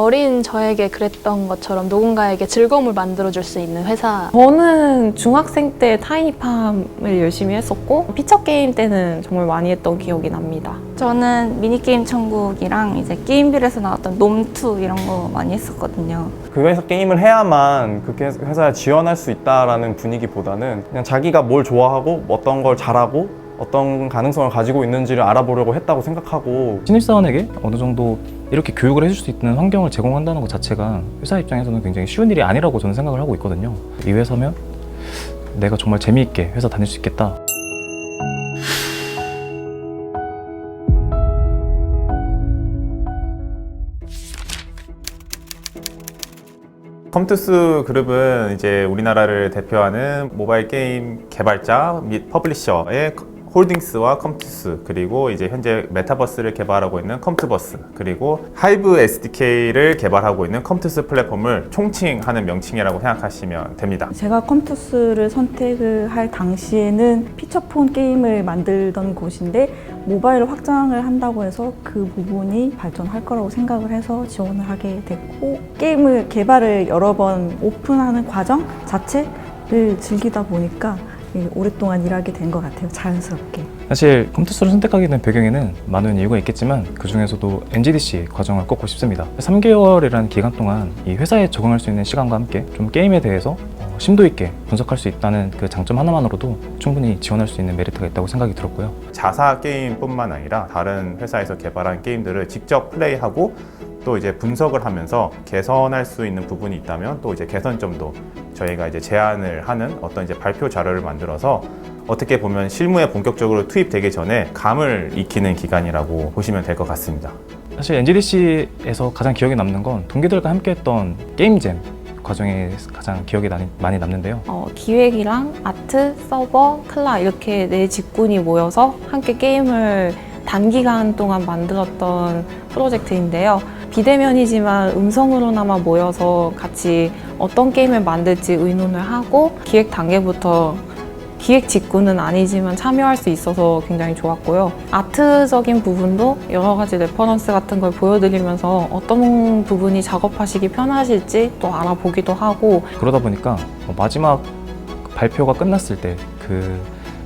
어린 저에게 그랬던 것처럼 누군가에게 즐거움을 만들어줄 수 있는 회사. 저는 중학생 때 타이니팜을 열심히 했었고 피처 게임 때는 정말 많이 했던 기억이 납니다. 저는 미니게임 천국이랑 이제 게임빌에서 나왔던 놈투 이런 거 많이 했었거든요. 그 회사 게임을 해야만 그 회- 회사에 지원할 수 있다라는 분위기보다는 그냥 자기가 뭘 좋아하고 어떤 걸 잘하고 어떤 가능성을 가지고 있는지를 알아보려고 했다고 생각하고 신입사원에게 어느 정도 이렇게 교육을 해줄 수 있는 환경을 제공한다는 것 자체가 회사 입장에서는 굉장히 쉬운 일이 아니라고 저는 생각을 하고 있거든요. 이 회사면 내가 정말 재미있게 회사 다닐 수 있겠다. 컴투스 그룹은 이제 우리나라를 대표하는 모바일 게임 개발자 및 퍼블리셔의 홀딩스와 컴투스 그리고 이제 현재 메타버스를 개발하고 있는 컴투버스 그리고 하이브 SDK를 개발하고 있는 컴투스 플랫폼을 총칭하는 명칭이라고 생각하시면 됩니다. 제가 컴투스를 선택을 할 당시에는 피처폰 게임을 만들던 곳인데 모바일을 확장을 한다고 해서 그 부분이 발전할 거라고 생각을 해서 지원을 하게 됐고 게임을 개발을 여러 번 오픈하는 과정 자체를 즐기다 보니까 예, 오랫동안 일하게 된 것 같아요. 자연스럽게. 사실 컴투스를 선택하게 된 배경에는 많은 이유가 있겠지만 그 중에서도 NGDC 과정을 꼽고 싶습니다. 3개월이라는 기간 동안 이 회사에 적응할 수 있는 시간과 함께 좀 게임에 대해서 어, 심도 있게 분석할 수 있다는 그 장점 하나만으로도 충분히 지원할 수 있는 메리트가 있다고 생각이 들었고요. 자사 게임뿐만 아니라 다른 회사에서 개발한 게임들을 직접 플레이하고 또 이제 분석을 하면서 개선할 수 있는 부분이 있다면 또 이제 개선점도 저희가 이제 제안을 하는 어떤 이제 발표 자료를 만들어서 어떻게 보면 실무에 본격적으로 투입되기 전에 감을 익히는 기간이라고 보시면 될 것 같습니다. 사실 NGDC에서 가장 기억에 남는 건 동기들과 함께했던 게임잼 과정에 가장 기억에 나- 많이 남는데요. 어, 기획이랑 아트, 서버, 클라 이렇게 네 직군이 모여서 함께 게임을 단기간 동안 만들었던 프로젝트인데요. 비대면이지만 음성으로나마 모여서 같이 어떤 게임을 만들지 의논을 하고 기획 단계부터 기획 직군은 아니지만 참여할 수 있어서 굉장히 좋았고요. 아트적인 부분도 여러 가지 레퍼런스 같은 걸 보여드리면서 어떤 부분이 작업하시기 편하실지 또 알아보기도 하고 그러다 보니까 어, 마지막 발표가 끝났을 때 그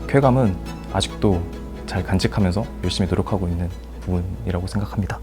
쾌감은 아직도 잘 간직하면서 열심히 노력하고 있는 부분이라고 생각합니다.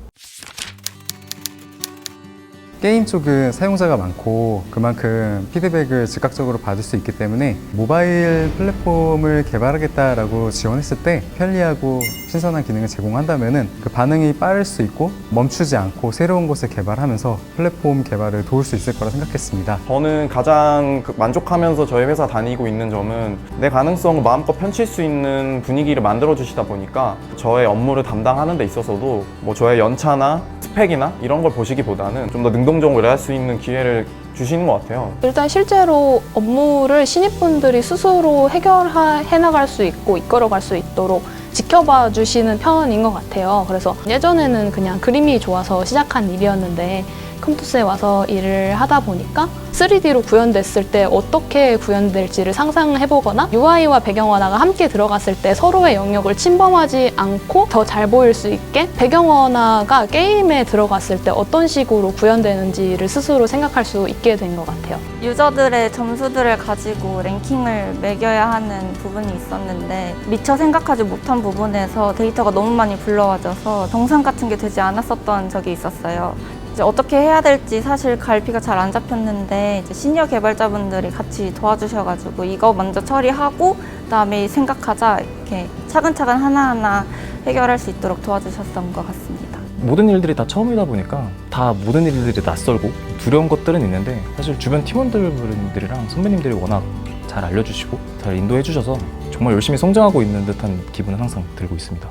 게임 쪽은 사용자가 많고 그만큼 피드백을 즉각적으로 받을 수 있기 때문에 모바일 플랫폼을 개발하겠다라고 지원했을 때 편리하고 신선한 기능을 제공한다면 그 반응이 빠를 수 있고 멈추지 않고 새로운 것을 개발하면서 플랫폼 개발을 도울 수 있을 거라 생각했습니다. 저는 가장 그 만족하면서 저희 회사 다니고 있는 점은 내 가능성을 마음껏 펼칠 수 있는 분위기를 만들어 주시다 보니까 저의 업무를 담당하는 데 있어서도 뭐 저의 연차나 스펙이나 이런 걸 보시기보다는 좀 더 능동적으로 일할 수 있는 기회를 주시는 것 같아요. 일단 실제로 업무를 신입분들이 스스로 해결해 나갈 수 있고 이끌어 갈 수 있도록 지켜봐 주시는 편인 것 같아요. 그래서 예전에는 그냥 그림이 좋아서 시작한 일이었는데 컴투스에 와서 일을 하다 보니까 3D로 구현됐을 때 어떻게 구현될지를 상상해보거나 UI와 배경원화가 함께 들어갔을 때 서로의 영역을 침범하지 않고 더 잘 보일 수 있게 배경원화가 게임에 들어갔을 때 어떤 식으로 구현되는지를 스스로 생각할 수 있게 된 것 같아요. 유저들의 점수들을 가지고 랭킹을 매겨야 하는 부분이 있었는데 미처 생각하지 못한 부분에서 데이터가 너무 많이 불러와져서 정상 같은 게 되지 않았었던 적이 있었어요. 이제 어떻게 해야 될지 사실 갈피가 잘 안 잡혔는데 이제 시니어 개발자분들이 같이 도와주셔가지고 이거 먼저 처리하고 그다음에 생각하자 이렇게 차근차근 하나하나 해결할 수 있도록 도와주셨던 것 같습니다. 모든 일들이 다 처음이다 보니까 다 모든 일들이 낯설고 두려운 것들은 있는데 사실 주변 팀원들이랑 선배님들이 워낙 잘 알려주시고 잘 인도해 주셔서 정말 열심히 성장하고 있는 듯한 기분은 항상 들고 있습니다.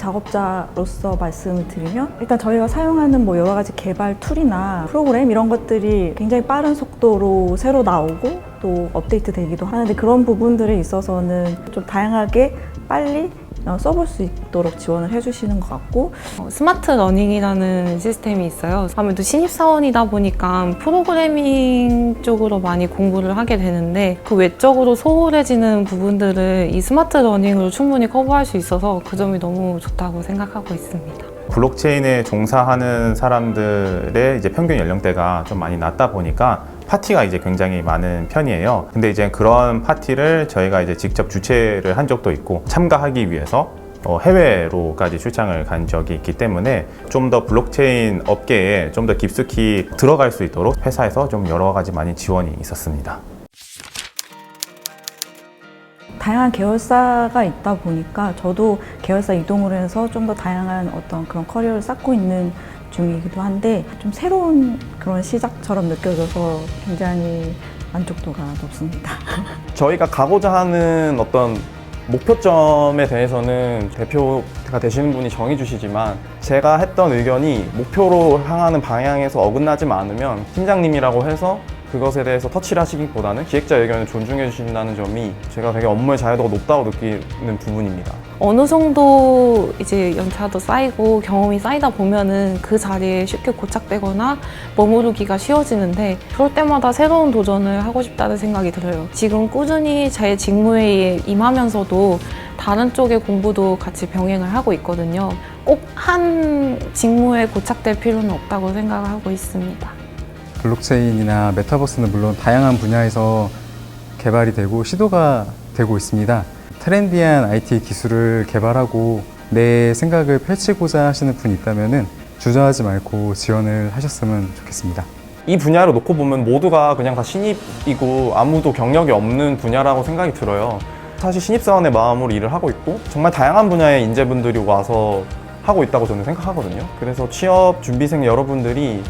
작업자로서 말씀을 드리면 일단 저희가 사용하는 뭐 여러 가지 개발 툴이나 프로그램 이런 것들이 굉장히 빠른 속도로 새로 나오고 또 업데이트 되기도 하는데 그런 부분들에 있어서는 좀 다양하게 빨리 어, 써볼 수 있도록 지원을 해주시는 것 같고 어, 스마트 러닝이라는 시스템이 있어요. 아무래도 신입사원이다 보니까 프로그래밍 쪽으로 많이 공부를 하게 되는데 그 외적으로 소홀해지는 부분들을 이 스마트 러닝으로 충분히 커버할 수 있어서 그 점이 너무 좋다고 생각하고 있습니다. 블록체인에 종사하는 사람들의 이제 평균 연령대가 좀 많이 낮다 보니까 파티가 이제 굉장히 많은 편이에요. 근데 이제 그런 파티를 저희가 이제 직접 주최를 한 적도 있고 참가하기 위해서 어, 해외로까지 출장을 간 적이 있기 때문에 좀 더 블록체인 업계에 좀 더 깊숙이 들어갈 수 있도록 회사에서 좀 여러 가지 많이 지원이 있었습니다. 다양한 계열사가 있다 보니까 저도 계열사 이동을 해서 좀 더 다양한 어떤 그런 커리어를 쌓고 있는 중이기도 한데 좀 새로운 그런 시작처럼 느껴져서 굉장히 만족도가 높습니다. 저희가 가고자 하는 어떤 목표점에 대해서는 대표가 되시는 분이 정해주시지만 제가 했던 의견이 목표로 향하는 방향에서 어긋나지 않으면 팀장님이라고 해서 그것에 대해서 터치를 하시기보다는 기획자 의견을 존중해 주신다는 점이 제가 되게 업무의 자유도가 높다고 느끼는 부분입니다. 어느 정도 이제 연차도 쌓이고 경험이 쌓이다 보면은 그 자리에 쉽게 고착되거나 머무르기가 쉬워지는데 그럴 때마다 새로운 도전을 하고 싶다는 생각이 들어요. 지금 꾸준히 제 직무에 임하면서도 다른 쪽의 공부도 같이 병행을 하고 있거든요. 꼭 한 직무에 고착될 필요는 없다고 생각을 하고 있습니다. 블록체인이나 메타버스는 물론 다양한 분야에서 개발이 되고 시도가 되고 있습니다. 트렌디한 IT 기술을 개발하고 내 생각을 펼치고자 하시는 분이 있다면 주저하지 말고 지원을 하셨으면 좋겠습니다. 이 분야를 놓고 보면 모두가 그냥 다 신입이고 아무도 경력이 없는 분야라고 생각이 들어요. 사실 신입사원의 마음으로 일을 하고 있고 정말 다양한 분야의 인재분들이 와서 하고 있다고 저는 생각하거든요. 그래서 취업 준비생 여러분들이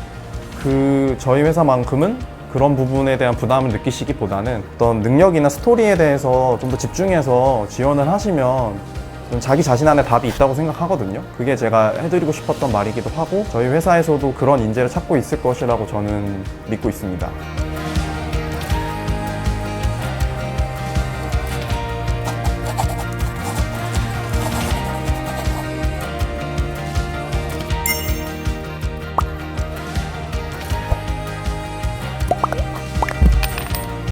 그 저희 회사만큼은 그런 부분에 대한 부담을 느끼시기보다는 어떤 능력이나 스토리에 대해서 좀 더 집중해서 지원을 하시면 좀 자기 자신 안에 답이 있다고 생각하거든요. 그게 제가 해드리고 싶었던 말이기도 하고 저희 회사에서도 그런 인재를 찾고 있을 것이라고 저는 믿고 있습니다.